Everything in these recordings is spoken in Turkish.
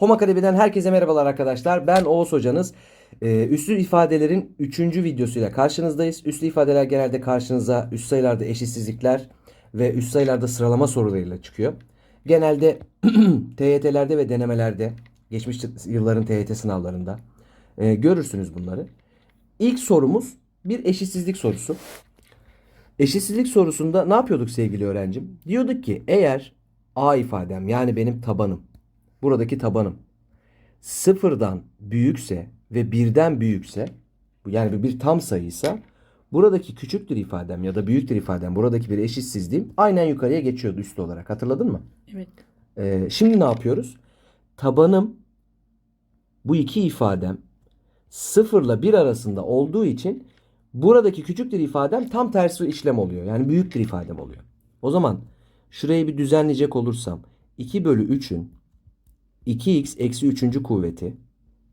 Home Akademi'den herkese merhabalar arkadaşlar. Ben Oğuz hocanız. Ee, üslü ifadelerin 3. videosuyla karşınızdayız. Üslü ifadeler genelde karşınıza üst sayılarda eşitsizlikler ve üst sayılarda sıralama sorularıyla çıkıyor. Genelde TYT'lerde ve denemelerde, geçmiş yılların TYT sınavlarında e, görürsünüz bunları. İlk sorumuz bir eşitsizlik sorusu. Eşitsizlik sorusunda ne yapıyorduk sevgili öğrencim? Diyorduk ki eğer A ifadem yani benim tabanım, buradaki tabanım sıfırdan büyükse ve birden büyükse yani bir, bir tam sayıysa buradaki küçüktür ifadem ya da büyüktür ifadem buradaki bir eşitsizliğim aynen yukarıya geçiyordu üstü olarak hatırladın mı? Evet. Ee, şimdi ne yapıyoruz? Tabanım bu iki ifadem sıfırla bir arasında olduğu için buradaki küçüktür ifadem tam tersi işlem oluyor. Yani büyüktür ifadem oluyor. O zaman şurayı bir düzenleyecek olursam 2 bölü 3'ün 2x eksi 3. kuvveti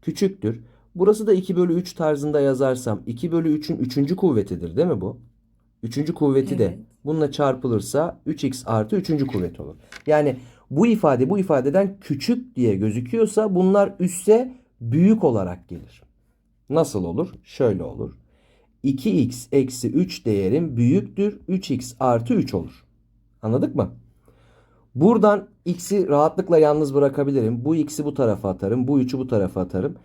küçüktür. Burası da 2 bölü 3 tarzında yazarsam 2 bölü 3'ün 3. kuvvetidir değil mi bu? 3. kuvveti de Evet. bununla çarpılırsa 3x artı 3. kuvvet olur. Yani bu ifade bu ifadeden küçük diye gözüküyorsa bunlar üsse büyük olarak gelir. Nasıl olur? Şöyle olur. 2x eksi 3 değerim büyüktür 3x artı 3 olur. Anladık mı? Buradan x'i rahatlıkla yalnız bırakabilirim. Bu x'i bu tarafa atarım. Bu 3'ü bu tarafa atarım.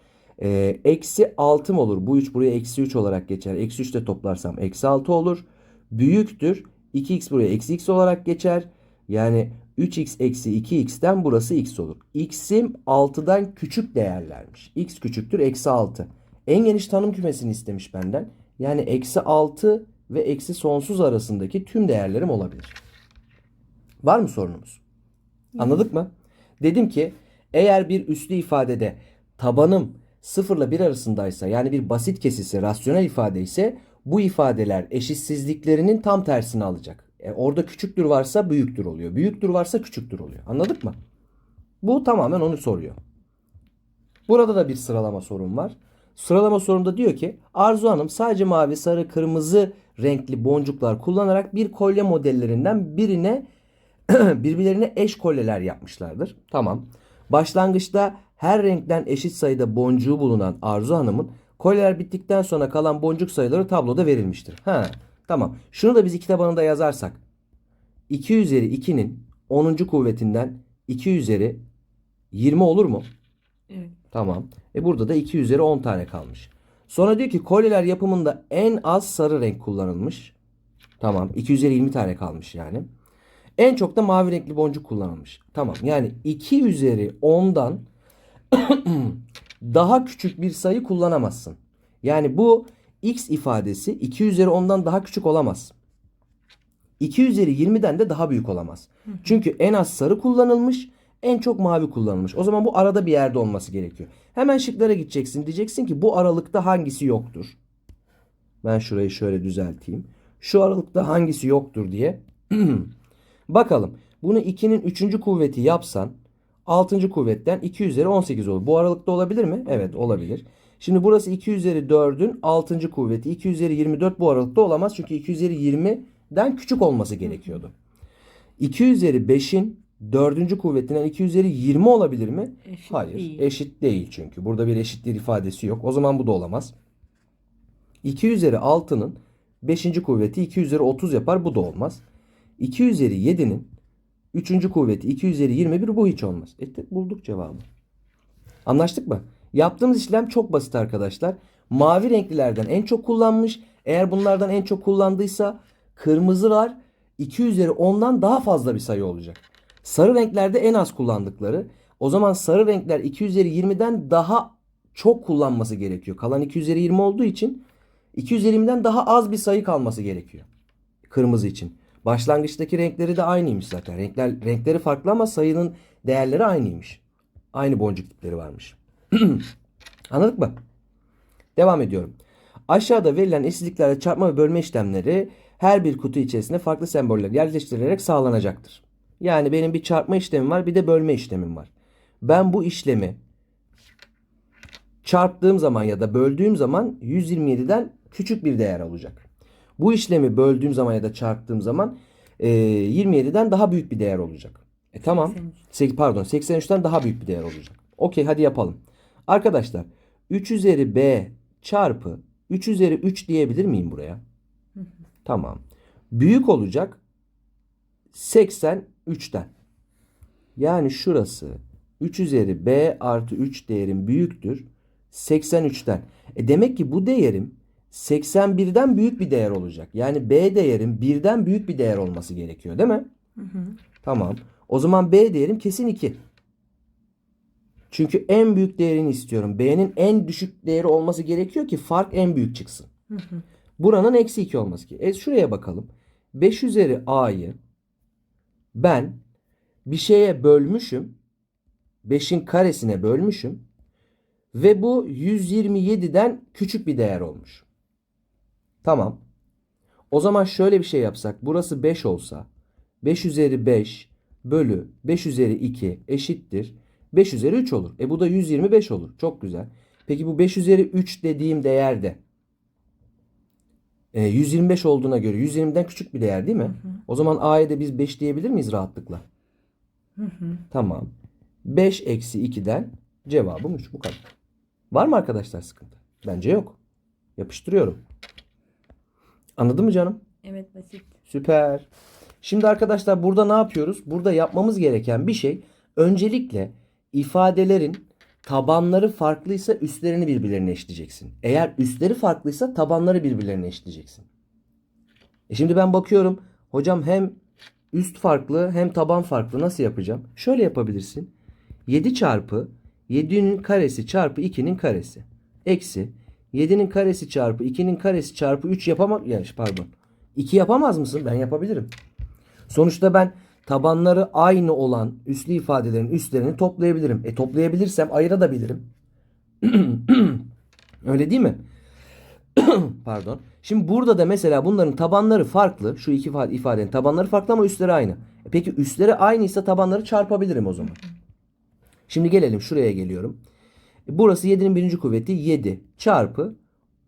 Ee, eksi 6 mı olur? Bu 3 buraya eksi 3 olarak geçer. Eksi 3 de toplarsam eksi 6 olur. Büyüktür. 2x buraya eksi x olarak geçer. Yani 3x eksi 2x'ten burası x olur. x'im 6'dan küçük değerlermiş. x küçüktür eksi 6. En geniş tanım kümesini istemiş benden. Yani eksi 6 ve eksi sonsuz arasındaki tüm değerlerim olabilir. Var mı sorunumuz? Anladık mı? Dedim ki eğer bir üslü ifadede tabanım 0 ile 1 arasındaysa yani bir basit kesisi rasyonel ifade ise bu ifadeler eşitsizliklerinin tam tersini alacak. E, orada küçüktür varsa büyüktür oluyor. Büyüktür varsa küçüktür oluyor. Anladık mı? Bu tamamen onu soruyor. Burada da bir sıralama sorun var. Sıralama sorunda diyor ki Arzu Hanım sadece mavi, sarı, kırmızı renkli boncuklar kullanarak bir kolye modellerinden birine birbirlerine eş kolyeler yapmışlardır. Tamam. Başlangıçta her renkten eşit sayıda boncuğu bulunan Arzu Hanım'ın kolyeler bittikten sonra kalan boncuk sayıları tabloda verilmiştir. Ha, tamam. Şunu da biz iki tabanında yazarsak 2 üzeri 2'nin 10. kuvvetinden 2 üzeri 20 olur mu? Evet. Tamam. E burada da 2 üzeri 10 tane kalmış. Sonra diyor ki kolyeler yapımında en az sarı renk kullanılmış. Tamam. 2 üzeri 20 tane kalmış yani. En çok da mavi renkli boncuk kullanılmış. Tamam. Yani 2 üzeri 10'dan daha küçük bir sayı kullanamazsın. Yani bu x ifadesi 2 üzeri 10'dan daha küçük olamaz. 2 üzeri 20'den de daha büyük olamaz. Çünkü en az sarı kullanılmış, en çok mavi kullanılmış. O zaman bu arada bir yerde olması gerekiyor. Hemen şıklara gideceksin. Diyeceksin ki bu aralıkta hangisi yoktur? Ben şurayı şöyle düzelteyim. Şu aralıkta hangisi yoktur diye. Bakalım. Bunu 2'nin 3. kuvveti yapsan 6. kuvvetten 2 üzeri 18 olur. Bu aralıkta olabilir mi? Evet olabilir. Şimdi burası 2 üzeri 4'ün 6. kuvveti. 2 üzeri 24 bu aralıkta olamaz. Çünkü 2 üzeri 20'den küçük olması gerekiyordu. 2 üzeri 5'in 4. kuvvetinden 2 üzeri 20 olabilir mi? Eşit Hayır. değil. Eşit değil çünkü. Burada bir eşitlik ifadesi yok. O zaman bu da olamaz. 2 üzeri 6'nın 5. kuvveti 2 üzeri 30 yapar. Bu da olmaz. 2 üzeri 7'nin 3. kuvveti 2 üzeri 21 bu hiç olmaz. E bulduk cevabı. Anlaştık mı? Yaptığımız işlem çok basit arkadaşlar. Mavi renklilerden en çok kullanmış. Eğer bunlardan en çok kullandıysa kırmızılar 2 üzeri 10'dan daha fazla bir sayı olacak. Sarı renklerde en az kullandıkları. O zaman sarı renkler 2 üzeri 20'den daha çok kullanması gerekiyor. Kalan 2 üzeri 20 olduğu için 2 üzeri 20'den daha az bir sayı kalması gerekiyor. Kırmızı için. Başlangıçtaki renkleri de aynıymış zaten. Renkler renkleri farklı ama sayının değerleri aynıymış. Aynı boncuk tipleri varmış. Anladık mı? Devam ediyorum. Aşağıda verilen eşitliklerle çarpma ve bölme işlemleri her bir kutu içerisinde farklı semboller yerleştirilerek sağlanacaktır. Yani benim bir çarpma işlemim var bir de bölme işlemim var. Ben bu işlemi çarptığım zaman ya da böldüğüm zaman 127'den küçük bir değer olacak. Bu işlemi böldüğüm zaman ya da çarptığım zaman e, 27'den daha büyük bir değer olacak. E tamam. 83. Sek- pardon 83'ten daha büyük bir değer olacak. Okey hadi yapalım. Arkadaşlar 3 üzeri b çarpı 3 üzeri 3 diyebilir miyim buraya? Tamam. Büyük olacak 83'ten. Yani şurası 3 üzeri b artı 3 değerim büyüktür 83'ten. E demek ki bu değerim 81'den büyük bir değer olacak. Yani b değerim 1'den büyük bir değer olması gerekiyor değil mi? Tamam. O zaman b değerim kesin 2. Çünkü en büyük değerini istiyorum. B'nin en düşük değeri olması gerekiyor ki fark en büyük çıksın. Buranın eksi 2 olması gerekiyor. E şuraya bakalım. 5 üzeri a'yı ben bir şeye bölmüşüm. 5'in karesine bölmüşüm. Ve bu 127'den küçük bir değer olmuş. Tamam. O zaman şöyle bir şey yapsak. Burası 5 olsa 5 üzeri 5 bölü 5 üzeri 2 eşittir. 5 üzeri 3 olur. E bu da 125 olur. Çok güzel. Peki bu 5 üzeri 3 dediğim değerde e, 125 olduğuna göre 120'den küçük bir değer değil mi? O zaman A'ya da biz 5 diyebilir miyiz rahatlıkla? Tamam. 5 eksi 2'den cevabım 3 bu kadar. Var mı arkadaşlar sıkıntı? Bence yok. Yapıştırıyorum. Anladın mı canım? Evet basit. Süper. Şimdi arkadaşlar burada ne yapıyoruz? Burada yapmamız gereken bir şey öncelikle ifadelerin tabanları farklıysa üstlerini birbirlerine eşleyeceksin. Eğer üstleri farklıysa tabanları birbirlerine eşleyeceksin. E şimdi ben bakıyorum hocam hem üst farklı hem taban farklı nasıl yapacağım? Şöyle yapabilirsin. 7 çarpı 7'nin karesi çarpı 2'nin karesi. Eksi 7'nin karesi çarpı 2'nin karesi çarpı 3 yapamam. Yani pardon. 2 yapamaz mısın? Ben yapabilirim. Sonuçta ben tabanları aynı olan üslü ifadelerin üstlerini toplayabilirim. E toplayabilirsem ayırabilirim. Öyle değil mi? Pardon. Şimdi burada da mesela bunların tabanları farklı. Şu iki ifa- ifadenin tabanları farklı ama üstleri aynı. E peki üstleri aynıysa tabanları çarpabilirim o zaman. Şimdi gelelim şuraya geliyorum. Burası 7'nin birinci kuvveti 7 çarpı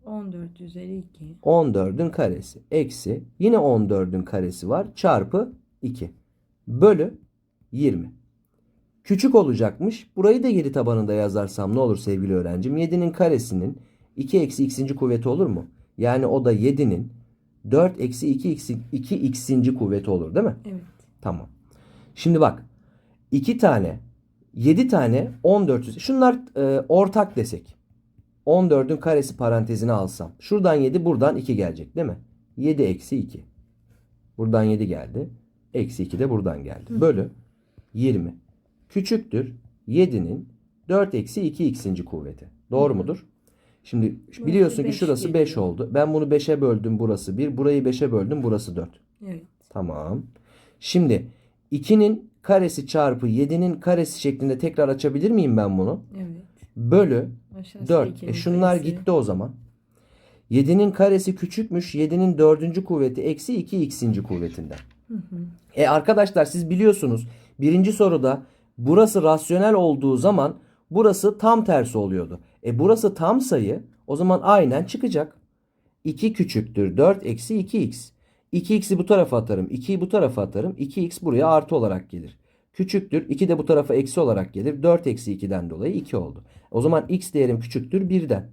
14 üzeri 2. 14'ün karesi eksi yine 14'ün karesi var çarpı 2 bölü 20. Küçük olacakmış. Burayı da geri tabanında yazarsam ne olur sevgili öğrencim? 7'nin karesinin 2 eksi x'inci kuvveti olur mu? Yani o da 7'nin 4 eksi 2 x, 2 x'inci kuvveti olur değil mi? Evet. Tamam. Şimdi bak 2 tane 7 tane 14 üzeri- Şunlar e, ortak desek. 14'ün karesi parantezine alsam. Şuradan 7 buradan 2 gelecek değil mi? 7 eksi 2. Buradan 7 geldi. Eksi 2 de buradan geldi. Bölü 20. Küçüktür 7'nin 4 eksi 2 x'inci kuvveti. Doğru mudur? Şimdi biliyorsun ki şurası 5 geliyor. oldu. Ben bunu 5'e böldüm burası 1. Burayı 5'e böldüm burası 4. Evet. Tamam. Şimdi 2'nin karesi çarpı 7'nin karesi şeklinde tekrar açabilir miyim ben bunu? Evet. Bölü Aşağısı 4. ikinin E şunlar karesi. gitti o zaman. 7'nin karesi küçükmüş. 7'nin dördüncü kuvveti eksi 2 x'inci kuvvetinden. E arkadaşlar siz biliyorsunuz birinci soruda burası rasyonel olduğu zaman burası tam tersi oluyordu. E burası tam sayı o zaman aynen çıkacak. 2 küçüktür 4 eksi 2x. 2x'i bu tarafa atarım. 2'yi bu tarafa atarım. 2x buraya artı olarak gelir. Küçüktür. 2 de bu tarafa eksi olarak gelir. 4 eksi 2'den dolayı 2 oldu. O zaman x değerim küçüktür 1'den.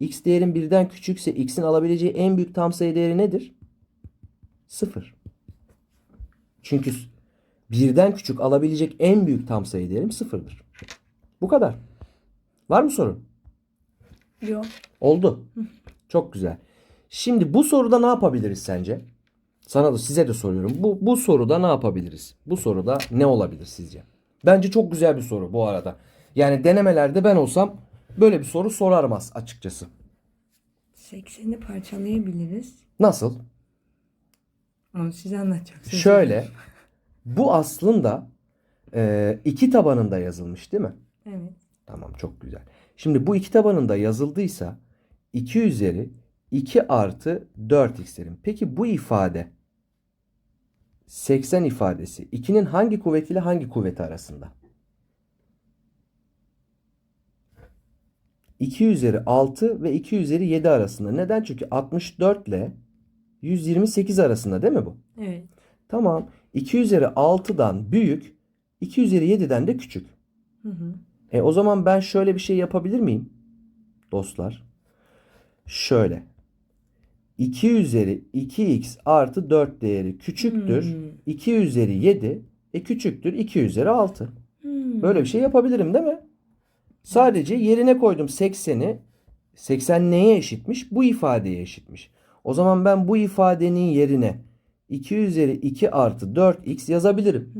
x değerim 1'den küçükse x'in alabileceği en büyük tam sayı değeri nedir? 0. Çünkü birden küçük alabilecek en büyük tam sayı değerim sıfırdır. Bu kadar. Var mı sorun? Yok. Oldu. Çok güzel. Şimdi bu soruda ne yapabiliriz sence? Sana da size de soruyorum. Bu, bu soruda ne yapabiliriz? Bu soruda ne olabilir sizce? Bence çok güzel bir soru bu arada. Yani denemelerde ben olsam böyle bir soru sorarım as- açıkçası. 80'i parçalayabiliriz. Nasıl? Onu size anlatacaksınız. Şöyle. Bu aslında e, iki tabanında yazılmış değil mi? Evet. Tamam çok güzel. Şimdi bu iki tabanında yazıldıysa 2 üzeri 2 artı 4x derim. Peki bu ifade 80 ifadesi 2'nin hangi kuvvetiyle hangi kuvveti arasında? 2 üzeri 6 ve 2 üzeri 7 arasında. Neden? Çünkü 64 ile 128 arasında değil mi bu? Evet. Tamam. 2 üzeri 6'dan büyük, 2 üzeri 7'den de küçük. Hı hı. E o zaman ben şöyle bir şey yapabilir miyim? Dostlar. Şöyle. 2 üzeri 2x artı 4 değeri küçüktür. Hmm. 2 üzeri 7 e küçüktür 2 üzeri 6. Hmm. Böyle bir şey yapabilirim değil mi? Sadece yerine koydum 80'i. 80 neye eşitmiş? Bu ifadeye eşitmiş. O zaman ben bu ifadenin yerine 2 üzeri 2 artı 4x yazabilirim.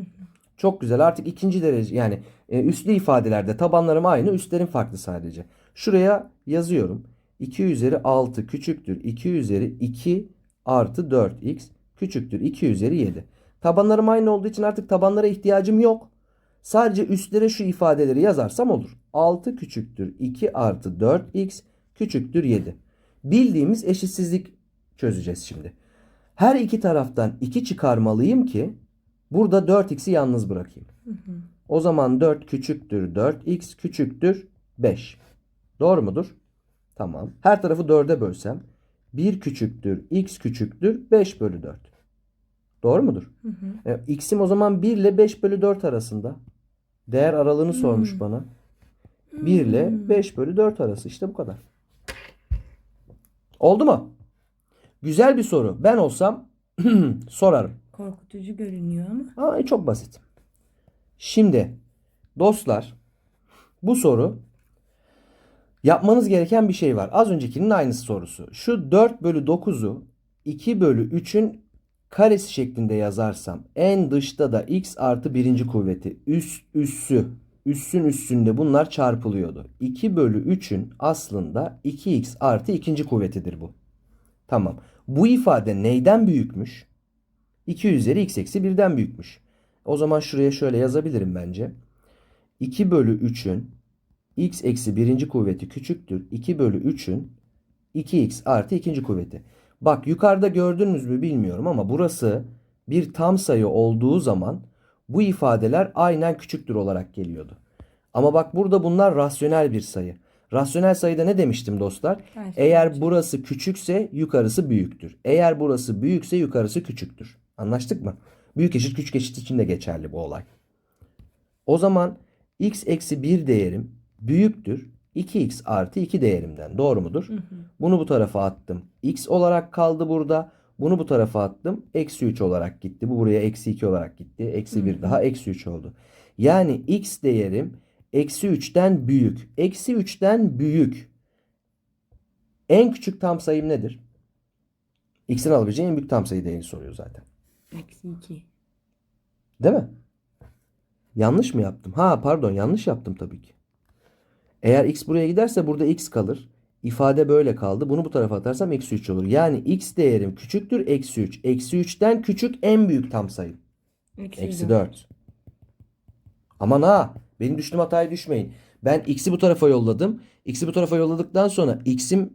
Çok güzel. Artık ikinci derece yani e, üslü ifadelerde tabanlarım aynı, üstlerim farklı sadece. Şuraya yazıyorum. 2 üzeri 6 küçüktür 2 üzeri 2 artı 4x küçüktür 2 üzeri 7. Tabanlarım aynı olduğu için artık tabanlara ihtiyacım yok. Sadece üstlere şu ifadeleri yazarsam olur. 6 küçüktür 2 artı 4x küçüktür 7. Bildiğimiz eşitsizlik çözeceğiz şimdi. Her iki taraftan 2 çıkarmalıyım ki burada 4x'i yalnız bırakayım. O zaman 4 küçüktür 4x küçüktür 5. Doğru mudur? Tamam. Her tarafı 4'e bölsem 1 küçüktür x küçüktür 5 bölü 4. Doğru mudur? Hı hı. E, x'im o zaman 1 ile 5 bölü 4 arasında. Değer aralığını sormuş bana. 1 ile 5 bölü 4 arası. İşte bu kadar. Oldu mu? Güzel bir soru. Ben olsam sorarım. Korkutucu görünüyor ama. Aa, çok basit. Şimdi dostlar bu soru yapmanız gereken bir şey var. Az öncekinin aynısı sorusu. Şu 4 bölü 9'u 2 bölü 3'ün karesi şeklinde yazarsam en dışta da x artı birinci kuvveti üst üssü üssün üstünde bunlar çarpılıyordu. 2 bölü 3'ün aslında 2x artı ikinci kuvvetidir bu. Tamam. Bu ifade neyden büyükmüş? 2 üzeri x eksi 1'den büyükmüş. O zaman şuraya şöyle yazabilirim bence. 2 bölü 3'ün x eksi birinci kuvveti küçüktür. 2 bölü 3'ün 2x artı ikinci kuvveti. Bak yukarıda gördünüz mü bilmiyorum ama burası bir tam sayı olduğu zaman bu ifadeler aynen küçüktür olarak geliyordu. Ama bak burada bunlar rasyonel bir sayı. Rasyonel sayıda ne demiştim dostlar? Eğer köşe. burası küçükse yukarısı büyüktür. Eğer burası büyükse yukarısı küçüktür. Anlaştık mı? Büyük eşit küçük eşit için de geçerli bu olay. O zaman x eksi 1 değerim büyüktür 2x artı 2 değerimden. Doğru mudur? Bunu bu tarafa attım. x olarak kaldı burada. Bunu bu tarafa attım. Eksi 3 olarak gitti. Bu buraya eksi 2 olarak gitti. Eksi 1 daha eksi 3 oldu. Yani x değerim eksi 3'ten büyük. Eksi 3'ten büyük. En küçük tam sayım nedir? X'in alabileceği en büyük tam sayı değerini soruyor zaten. Eksi 2. Değil mi? Yanlış mı yaptım? Ha pardon yanlış yaptım tabii ki. Eğer x buraya giderse burada x kalır. İfade böyle kaldı. Bunu bu tarafa atarsam eksi 3 olur. Yani x değerim küçüktür eksi 3. Eksi 3'ten küçük en büyük tam sayı. Eksi 4. Aman ha benim düştüğüm hataya düşmeyin. Ben x'i bu tarafa yolladım. X'i bu tarafa yolladıktan sonra x'im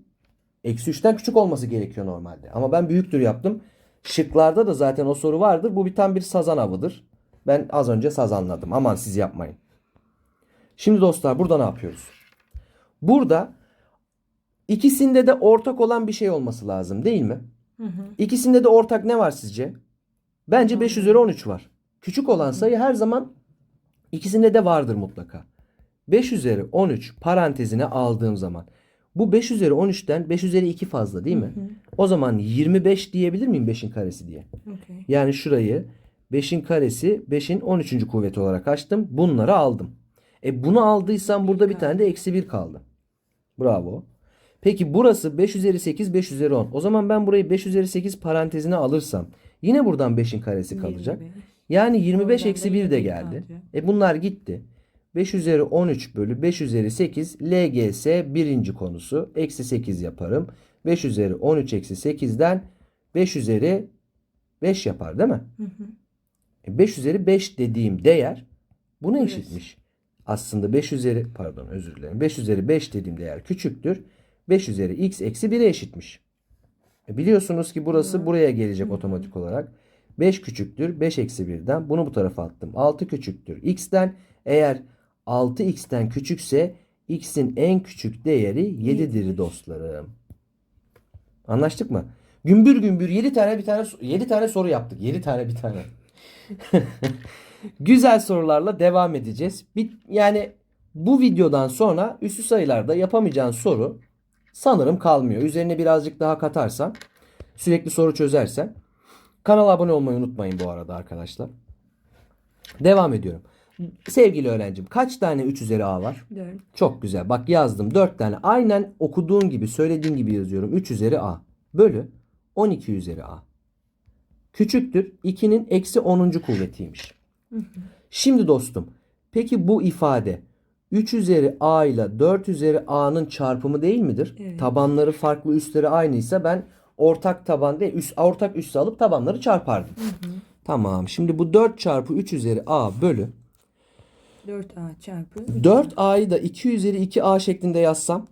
eksi 3'ten küçük olması gerekiyor normalde. Ama ben büyüktür yaptım. Şıklarda da zaten o soru vardır. Bu bir tam bir sazan avıdır. Ben az önce sazanladım. Aman siz yapmayın. Şimdi dostlar burada ne yapıyoruz? Burada ikisinde de ortak olan bir şey olması lazım değil mi? Hı hı. İkisinde de ortak ne var sizce? Bence 5 üzeri 13 var. Küçük olan sayı her zaman ikisinde de vardır mutlaka. 5 üzeri 13 parantezine aldığım zaman bu 5 üzeri 13'ten 5 üzeri 2 fazla değil mi? O zaman 25 diyebilir miyim 5'in karesi diye? Okey. Yani şurayı 5'in karesi 5'in 13. kuvveti olarak açtım. Bunları aldım. E bunu aldıysam burada bir tane de eksi 1 kaldı. Bravo. Peki burası 5 üzeri 8 5 üzeri 10. O zaman ben burayı 5 üzeri 8 parantezine alırsam yine buradan 5'in karesi kalacak. 25. Yani 25 Oradan eksi da 1 de geldi. E bunlar gitti. 5 üzeri 13 bölü 5 üzeri 8 LGS birinci konusu. Eksi 8 yaparım. 5 üzeri 13 eksi 8'den 5 üzeri 5 yapar değil mi? Hı hı. E 5 üzeri 5 dediğim değer buna Evet. eşitmiş. Aslında 5 üzeri pardon özür dilerim. 5 üzeri 5 dediğim değer küçüktür. 5 üzeri x eksi 1'e eşitmiş. E biliyorsunuz ki burası buraya gelecek otomatik olarak. 5 küçüktür 5 eksi 1'den bunu bu tarafa attım. 6 küçüktür x'ten. Eğer 6x'ten küçükse x'in en küçük değeri 7'dir dostlarım. Anlaştık mı? Gümbür gümbür 7 tane bir tane 7 tane soru yaptık. 7 tane bir tane. Güzel sorularla devam edeceğiz. Bir, yani Bu videodan sonra üstü sayılarda yapamayacağın soru sanırım kalmıyor. Üzerine birazcık daha katarsan, sürekli soru çözersen kanala abone olmayı unutmayın bu arada arkadaşlar. Devam ediyorum. Sevgili öğrencim kaç tane 3 üzeri a var? 4. Çok güzel. Bak yazdım 4 tane. Aynen okuduğun gibi, söylediğin gibi yazıyorum. 3 üzeri a bölü 12 üzeri a. Küçüktür 2'nin eksi 10. kuvvetiymiş. Şimdi dostum, peki bu ifade 3 üzeri a ile 4 üzeri a'nın çarpımı değil midir? Evet. Tabanları farklı, üstleri aynıysa ben ortak taban değil, üst, ortak üssü alıp tabanları çarpardım. Tamam. Şimdi bu 4 çarpı 3 üzeri a bölü 4A çarpı 4a'yı da 2 üzeri 2a şeklinde yazsam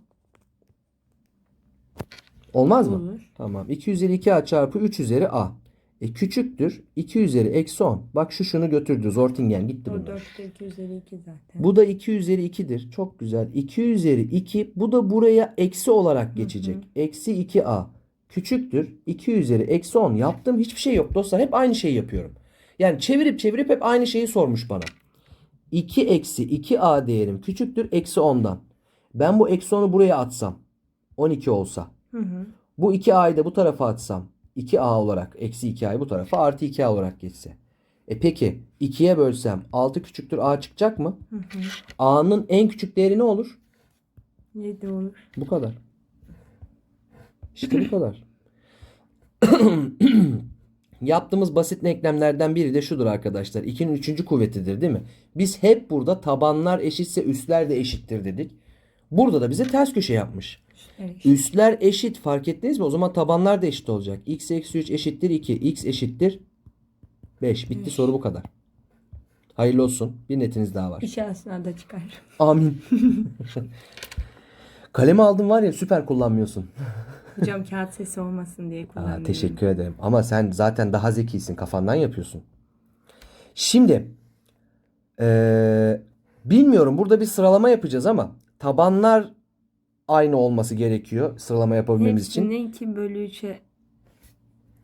olmaz mı? Olur. Tamam. 2 üzeri 2a çarpı 3 üzeri a. E küçüktür. 2 üzeri eksi 10. Bak şu şunu götürdü. Zortingen gitti O bunlar. 4 2 üzeri 2 zaten. Bu da 2 üzeri 2'dir. Çok güzel. 2 üzeri 2. Bu da buraya eksi olarak geçecek. Eksi 2a. Küçüktür. 2 üzeri eksi 10. Yaptığım hiçbir şey yok dostlar. Hep aynı şeyi yapıyorum. Yani çevirip çevirip hep aynı şeyi sormuş bana. 2 eksi 2a değerim küçüktür. Eksi 10'dan. Ben bu eksi 10'u buraya atsam. 12 olsa. Hı hı. Bu 2a'yı da bu tarafa atsam 2a olarak eksi 2a'yı bu tarafa artı 2a olarak geçse. E peki 2'ye bölsem 6 küçüktür a çıkacak mı? Hı hı. A'nın en küçük değeri ne olur? 7 olur. Bu kadar. İşte bu kadar. Yaptığımız basit denklemlerden biri de şudur arkadaşlar. 2'nin 3. kuvvetidir değil mi? Biz hep burada tabanlar eşitse üstler de eşittir dedik. Burada da bize ters köşe yapmış. Evet. Üstler eşit fark ettiniz mi? O zaman tabanlar da eşit olacak. x eksi 3 eşittir 2. x eşittir 5. Bitti soru bu kadar. Hayırlı olsun. Bir netiniz daha var. İşe da çıkar. Amin. Kalemi aldın var ya süper kullanmıyorsun. Hocam kağıt sesi olmasın diye Aa, kullanıyorum. teşekkür ederim. Ama sen zaten daha zekisin. Kafandan yapıyorsun. Şimdi eee, bilmiyorum burada bir sıralama yapacağız ama tabanlar aynı olması gerekiyor sıralama yapabilmemiz için. Hepsini 2 bölü 3'e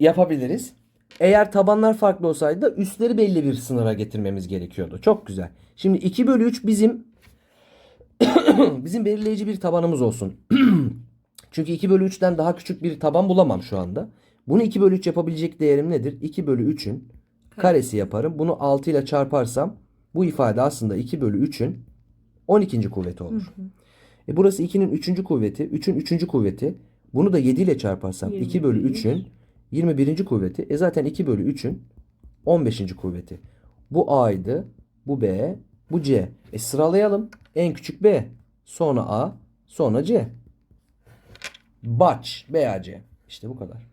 Yapabiliriz. Eğer tabanlar farklı olsaydı da üstleri belli bir sınıra getirmemiz gerekiyordu. Çok güzel. Şimdi 2 bölü 3 bizim bizim belirleyici bir tabanımız olsun. Çünkü 2 bölü 3'ten daha küçük bir taban bulamam şu anda. Bunu 2 bölü 3 yapabilecek değerim nedir? 2 bölü 3'ün karesi yaparım. Bunu 6 ile çarparsam bu ifade aslında 2 bölü 3'ün 12. kuvveti olur. E burası 2'nin 3. kuvveti, 3'ün 3. kuvveti. Bunu da 7 ile çarparsam 2 bölü 21. 3'ün 21. kuvveti. E zaten 2 bölü 3'ün 15. kuvveti. Bu A'ydı, bu B, bu C. E sıralayalım. En küçük B, sonra A, sonra C. Baç, BAC. İşte bu kadar.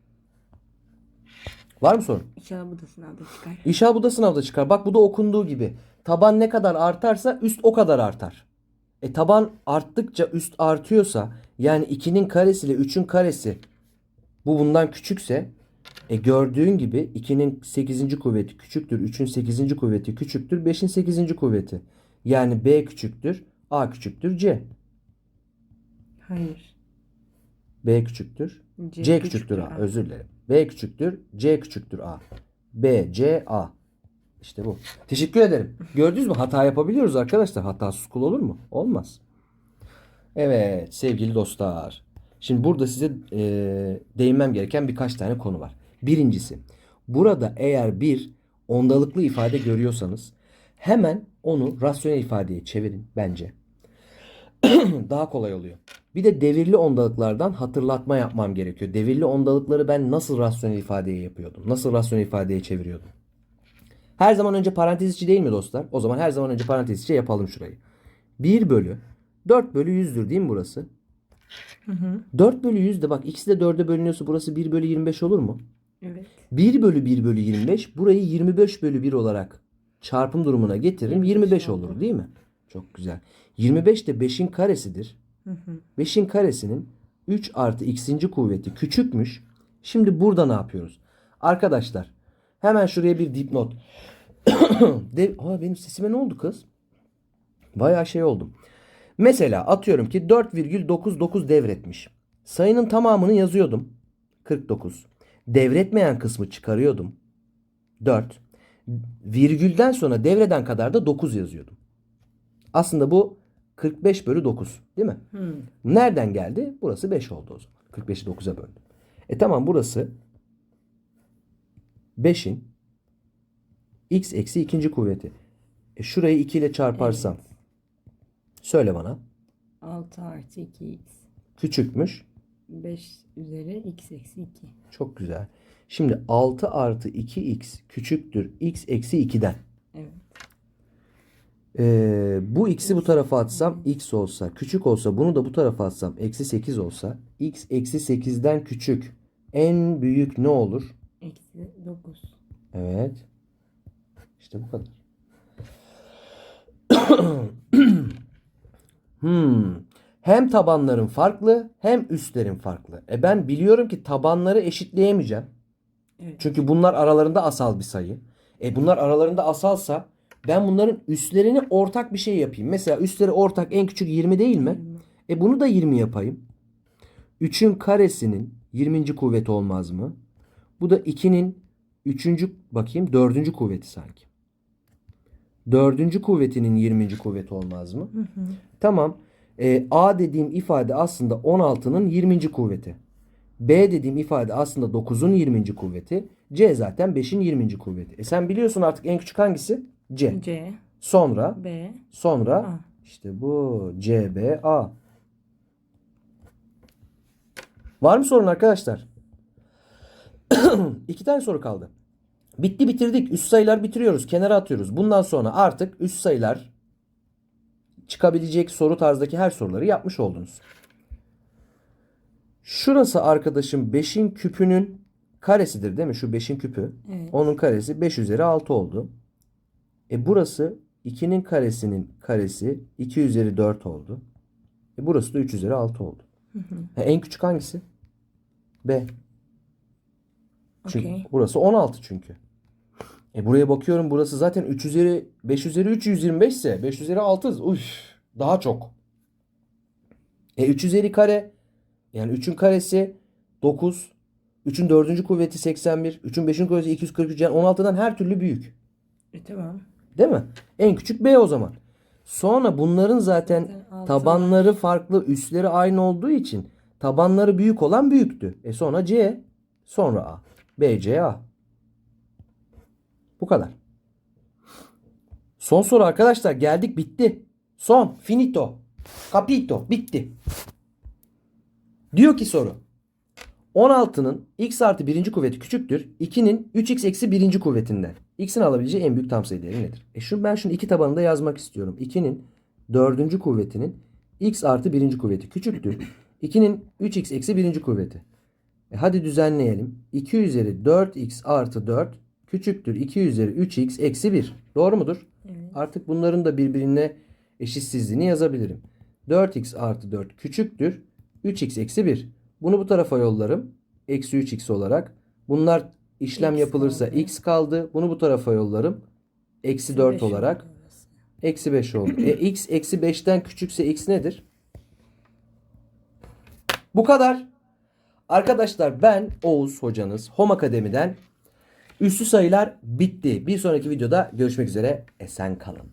Var mı sorun? İnşallah bu da sınavda çıkar. İnşallah bu da sınavda çıkar. Bak bu da okunduğu gibi. Taban ne kadar artarsa üst o kadar artar. E taban arttıkça üst artıyorsa yani 2'nin karesi ile 3'ün karesi bu bundan küçükse e gördüğün gibi 2'nin 8. kuvveti küçüktür. 3'ün 8. kuvveti küçüktür. 5'in 8. kuvveti. Yani B küçüktür. A küçüktür. C. Hayır. B küçüktür. C, küçüktür A. Özür dilerim. B küçüktür. C küçüktür A. B, C, A. İşte bu. Teşekkür ederim. Gördünüz mü? Hata yapabiliyoruz arkadaşlar. Hatasız kul olur mu? Olmaz. Evet sevgili dostlar. Şimdi burada size e, değinmem gereken birkaç tane konu var. Birincisi. Burada eğer bir ondalıklı ifade görüyorsanız hemen onu rasyonel ifadeye çevirin bence. Daha kolay oluyor. Bir de devirli ondalıklardan hatırlatma yapmam gerekiyor. Devirli ondalıkları ben nasıl rasyonel ifadeye yapıyordum? Nasıl rasyonel ifadeye çeviriyordum? Her zaman önce parantez içi değil mi dostlar? O zaman her zaman önce parantez içi yapalım şurayı. 1 bölü 4 bölü 100'dür değil mi burası? Hı hı. 4 bölü 100 de bak ikisi de 4'e bölünüyorsa burası 1 bölü 25 olur mu? Evet. 1 bölü 1 bölü 25 burayı 25 bölü 1 olarak çarpım durumuna getiririm. 25 olur değil mi? Çok güzel. 25 de 5'in karesidir. Hı hı. 5'in karesinin 3 artı x'inci kuvveti küçükmüş. Şimdi burada ne yapıyoruz? Arkadaşlar hemen şuraya bir dipnot. Dev benim sesime ne oldu kız? Bayağı şey oldum. Mesela atıyorum ki 4,99 devretmiş. Sayının tamamını yazıyordum. 49. Devretmeyen kısmı çıkarıyordum. 4. Virgülden sonra devreden kadar da 9 yazıyordum. Aslında bu 45 bölü 9 değil mi? Hı. Nereden geldi? Burası 5 oldu o zaman. 45'i 9'a böldüm. E tamam burası 5'in x eksi ikinci kuvveti. E şurayı 2 ile çarparsam. Söyle bana. 6 artı 2x. Küçükmüş. 5 üzeri x eksi 2. Çok güzel. Şimdi 6 artı 2x küçüktür x eksi 2'den. Evet. Ee, bu x'i bu tarafa atsam x olsa, küçük olsa bunu da bu tarafa atsam eksi 8 olsa x eksi 8'den küçük en büyük ne olur? Eksi 9. Evet. İşte bu kadar. hmm. Hem tabanların farklı hem üstlerin farklı. E ben biliyorum ki tabanları eşitleyemeyeceğim. Evet. Çünkü bunlar aralarında asal bir sayı. E bunlar aralarında asalsa ben bunların üstlerini ortak bir şey yapayım. Mesela üstleri ortak en küçük 20 değil mi? E bunu da 20 yapayım. 3'ün karesinin 20. kuvveti olmaz mı? Bu da 2'nin 3. bakayım 4. kuvveti sanki. 4. kuvvetinin 20. kuvveti olmaz mı? Tamam. E, A dediğim ifade aslında 16'nın 20. kuvveti. B dediğim ifade aslında 9'un 20. kuvveti. C zaten 5'in 20. kuvveti. E sen biliyorsun artık en küçük hangisi? C. C, Sonra B, Sonra A. işte bu C, B, A. Var mı sorun arkadaşlar? İki tane soru kaldı. Bitti bitirdik. Üst sayılar bitiriyoruz. Kenara atıyoruz. Bundan sonra artık üst sayılar çıkabilecek soru tarzdaki her soruları yapmış oldunuz. Şurası arkadaşım 5'in küpünün karesidir değil mi? Şu 5'in küpü. Evet. Onun karesi 5 üzeri 6 oldu. E burası 2'nin karesinin karesi 2 üzeri 4 oldu. E burası da 3 üzeri 6 oldu. E en küçük hangisi? B. Çünkü Okey. burası 16 çünkü. E buraya bakıyorum burası zaten 3 üzeri 5 üzeri 3 125 ise 5 üzeri 6 uf daha çok. E 3 üzeri kare yani 3'ün karesi 9. 3'ün 4. kuvveti 81. 3'ün 5'in kuvveti 243 yani 16'dan her türlü büyük. E, tamam. Değil mi? En küçük B o zaman. Sonra bunların zaten Zaten tabanları farklı, üstleri aynı olduğu için tabanları büyük olan büyüktü. E sonra C, sonra A. B, C, A. Bu kadar. Son soru arkadaşlar. Geldik bitti. Son. Finito. Capito. Bitti. Diyor ki soru. 16'nın x artı birinci kuvveti küçüktür. 2'nin 3x eksi birinci kuvvetinden. x'in alabileceği en büyük tam sayı değeri nedir? E şu, ben şunu iki tabanında yazmak istiyorum. 2'nin dördüncü kuvvetinin x artı birinci kuvveti küçüktür. 2'nin 3x eksi birinci kuvveti. E hadi düzenleyelim. 2 üzeri 4x artı 4 küçüktür. 2 üzeri 3x eksi 1. Doğru mudur? Evet. Artık bunların da birbirine eşitsizliğini yazabilirim. 4x artı 4 küçüktür. 3x eksi 1. Bunu bu tarafa yollarım. Eksi 3x olarak. Bunlar işlem X yapılırsa kaldı. x kaldı. Bunu bu tarafa yollarım. Eksi 4 Beş olarak. Eksi 5 oldu. E, x eksi 5'ten küçükse x nedir? Bu kadar. Arkadaşlar ben Oğuz hocanız Home Akademi'den üstü sayılar bitti. Bir sonraki videoda görüşmek üzere. Esen kalın.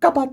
Kapat.